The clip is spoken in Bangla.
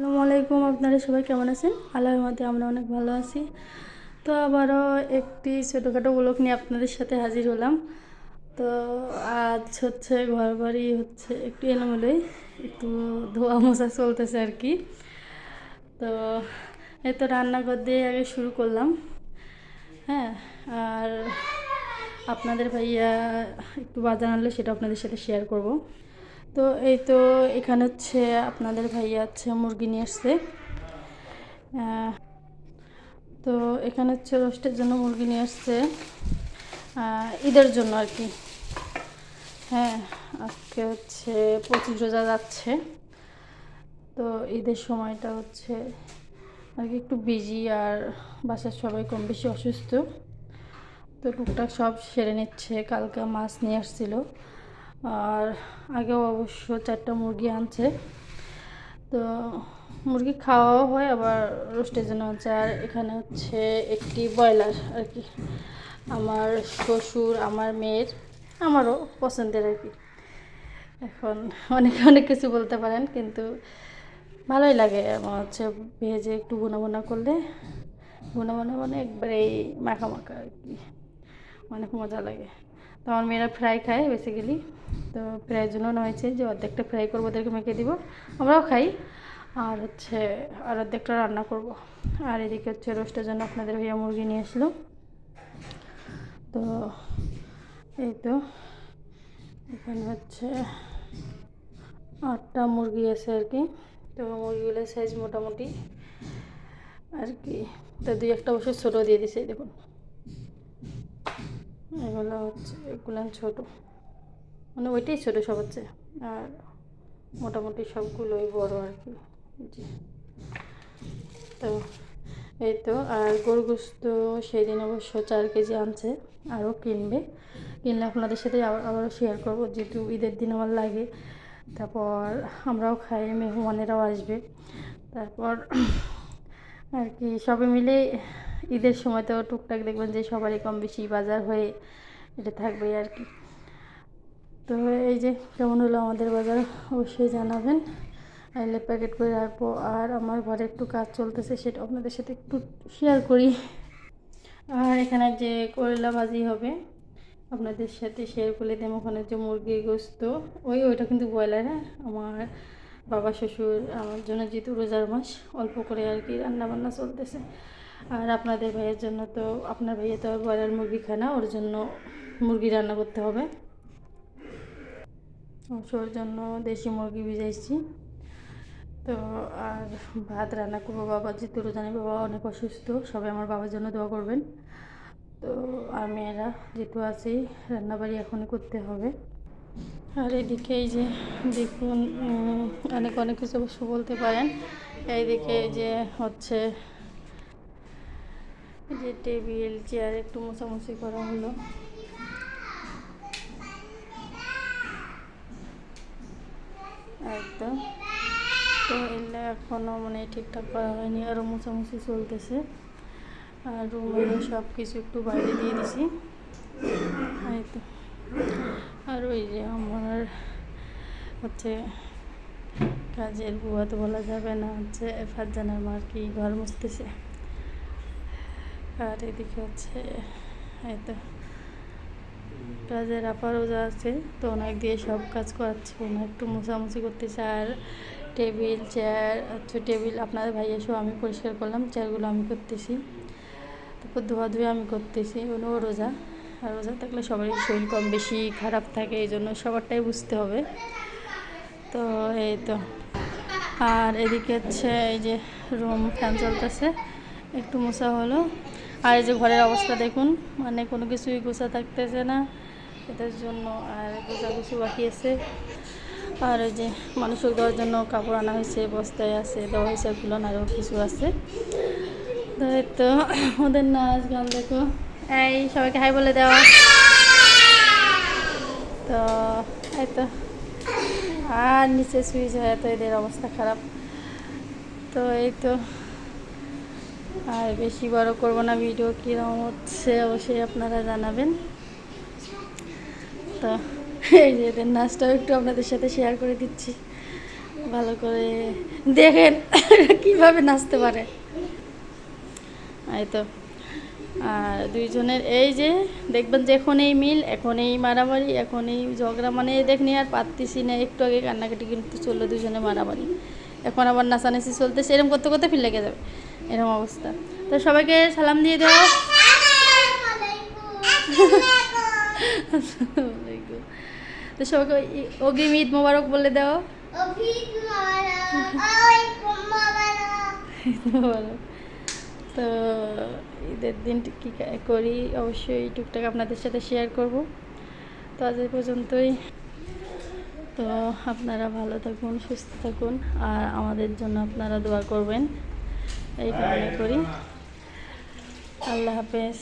আসসালামু আলাইকুম, আপনারা সবাই কেমন আছেন? আল্লাহর মধ্যে আমরা অনেক ভালো আছি। তো আবারও একটি ছোটোখাটো ব্লগ নিয়ে আপনাদের সাথে হাজির হলাম। তো আজ হচ্ছে, ঘর বাড়ি হচ্ছে একটু এলোমেলোই, একটু ধোয়া মোছা চলতেছে আর কি। তো এই তো রান্নাঘর দিয়ে আগে শুরু করলাম। হ্যাঁ আর আপনাদের ভাইয়া একটু বাজার আনলে সেটা আপনাদের সাথে শেয়ার করব। তো এই তো এখানে হচ্ছে আপনাদের ভাইয়া হচ্ছে মুরগি নিয়ে আসছে। তো এখানে হচ্ছে রোস্টের জন্য মুরগি নিয়ে আসছে। ঈদের জন্য আর কি। হ্যাঁ আজকে হচ্ছে পঁচিশ রোজা যাচ্ছে। তো ঈদের সময়টা হচ্ছে আর কি একটু বিজি আর বাসার সবাই কম বেশি অসুস্থ। তো টুকটাক সব সেরে নিচ্ছে, কালকে মাছ নিয়ে আসছিল। আর আগেও অবশ্য চারটা মুরগি আনছে। তো মুরগি খাওয়াও হয়, আবার রোস্টের জন্য হচ্ছে আর এখানে হচ্ছে একটি ব্রয়লার আর কি। আমার শ্বশুর, আমার মেয়ের, আমারও পছন্দের আর কি। এখন অনেকে অনেক কিছু বলতে পারেন, কিন্তু ভালোই লাগে আমার হচ্ছে ভেজে একটু গুনা গুনা করলে। গুনা গুনা মানে একবারে মাখা মাখা আর কি। অনেক মজা লাগে। তো আমার মেয়েরা ফ্রাই খায় বেসিক্যালি তো ফ্রাইয়ের জন্য হয়েছে যে অর্ধেকটা ফ্রাই করব, ওদেরকে মেখে দিব। আমরাও খাই। আর হচ্ছে, আর অর্ধেকটা রান্না করব। আর এদিকে হচ্ছে রোস্টের জন্য আপনাদের ভাইয়া মুরগি নিয়ে আসলো। তো এই তো, এখানে হচ্ছে আটটা মুরগি আছে আর কি। তো মুরগিগুলোর সাইজ মোটামুটি আর কি। তো দুই একটা বছর ছোটো দিয়ে দিছে, দেখুন। এগুলো হচ্ছে, এগুলো ছোটো। মানে ওইটাই ছোটো সব হচ্ছে। আর মোটামুটি সবগুলোই বড় আর কি। জি। তো, এই তো, আর গরু গোস্ত সেদিন অবশ্য চার কেজি আনছে, আরও কিনবে। কিনলে আপনাদের সাথে আবার, আবারও শেয়ার করব, যেহেতু ঈদের দিন আমার লাগে। তারপর আমরাও খাই, মেহমানেরাও আসবে। তারপর আর কি সবে মিলে ঈদের সময় তো টুকটাক দেখবেন যে সবারই কম বেশি বাজার হয়ে এটা থাকবে আর কি। তো এই যে কেমন হলো আমাদের বাজার অবশ্যই জানাবেন। আইলে প্যাকেট করে রাখব। আর আমার ঘরে একটু কাজ চলতেছে, সেটা আপনাদের সাথে একটু শেয়ার করি। আর এখানে যে করলা ভাজি হবে, আপনাদের সাথে শেয়ার করে দেবো ওখানে যে মুরগির গোস্ত। ওই ওইটা কিন্তু ব্রয়লার হ্যাঁ? আমার বাবা, শ্বশুর, আমার জন্য যেহেতু রোজার মাস, অল্প করে আর কি রান্না বান্না চলতেছে। আর আপনাদের ভাইয়ের জন্য তো, আপনার ভাইয়া তো ব্রয়লার মুরগি খায় না, ওর জন্য মুরগি রান্না করতে হবে। ওর জন্য দেশি মুরগি ভিজাইছি। তো আর ভাত রান্না করব বাবা, যেহেতু রোজানি বাবা অনেক অসুস্থ, সবাই আমার বাবার জন্য দোয়া করবেন। তো আর মেয়েরা যেহেতু আছেই রান্নাবাড়ি এখনই করতে হবে। আর এদিকে এই যে দেখুন অনেক অনেক কিছু অবশ্য বলতে পারেন। এইদিকে যে হচ্ছে যে টেবিল, চেয়ার একটু মোছামুছি করা হলো। একদম। তো এগুলো এখনও মানে ঠিকঠাক করা হয়নি আরও মোছামুছি চলতেছে। আর রুমে সব কিছু একটু বাইরে দিয়ে দিছি। আর ওই যে আমার হচ্ছে কাজের বুয়া তো বলা যাবে না, হচ্ছে ফারজানার মার কি ঘর মুছতেছে। আর এদিকে হচ্ছে, এই তো। কাজের আপার রোজা আছে, তো ওনাকে দিয়ে সব কাজ করাচ্ছে। ওনার একটু মোছামুছি করতেছে, আর টেবিল, চেয়ার, হচ্ছে টেবিল আপনাদের ভাইয়া সব আমি পরিষ্কার করলাম, চেয়ারগুলো আমি করতেছি। তারপর ধোয়া ধুয়ে আমি করতেছি উনিও রোজা। আর রোজা থাকলে সবারই শরীর কম বেশি খারাপ থাকে, এই জন্য সবারটাই বুঝতে হবে। তো এই তো। আর এদিকে হচ্ছে এই যে রুম ফ্যান চলতেছে, একটু মোছা হলো। আর এই যে ঘরের অবস্থা দেখুন মানে কোনো কিছুই গোছা থাকতেছে না। এটার জন্য আর গোছাগুছি বাকি আছে। আর ওই যে মানুষের দেওয়ার জন্য কাপড় আনা হয়েছে, বস্তায় আছে, দেওয়া হয়েছে এগুলো আরও কিছু আছে। তো ওদের নাচ গান দেখো। এই, সবাইকে হাই বলে দেওয়া তো এই তো, আর নিচে সুইচ হয়ে তো এদের অবস্থা খারাপ। তো এই তো আর বেশি বড় করব না ভিডিও কীরকম হচ্ছে অবশ্যই আপনারা জানাবেন। তো, এই যে এদের নাচটাও একটু আপনাদের সাথে শেয়ার করে দিচ্ছি। ভালো করে দেখেন কীভাবে নাচতে পারে। এই তো আর দুইজনের এই যে দেখবেন যে এখন এই মিল, এখন এই মারামারি, এখন এই ঝগড়া মানে দেখনি, আর পারতেছি না, একটু আগে কান্নাকাটি কিন্তু চলল দুজনে মারামারি। এখন আবার নাচানাচি চলতেছে এরকম করতে করতে ফির লেগে যাবে। এরকম অবস্থা। তো সবাইকে সালাম দিয়ে দেওয়া তো সবাইকে অগ্রিম ঈদ মোবারক বলে দাও। তো ঈদের দিনটি কী করি। অবশ্যই টুকটাক আপনাদের সাথে শেয়ার করব। তো আজ এই পর্যন্তই। তো আপনারা ভালো থাকুন সুস্থ থাকুন। আর আমাদের জন্য আপনারা দোয়া করবেন। এই কামনা করি। আল্লাহ হাফেজ।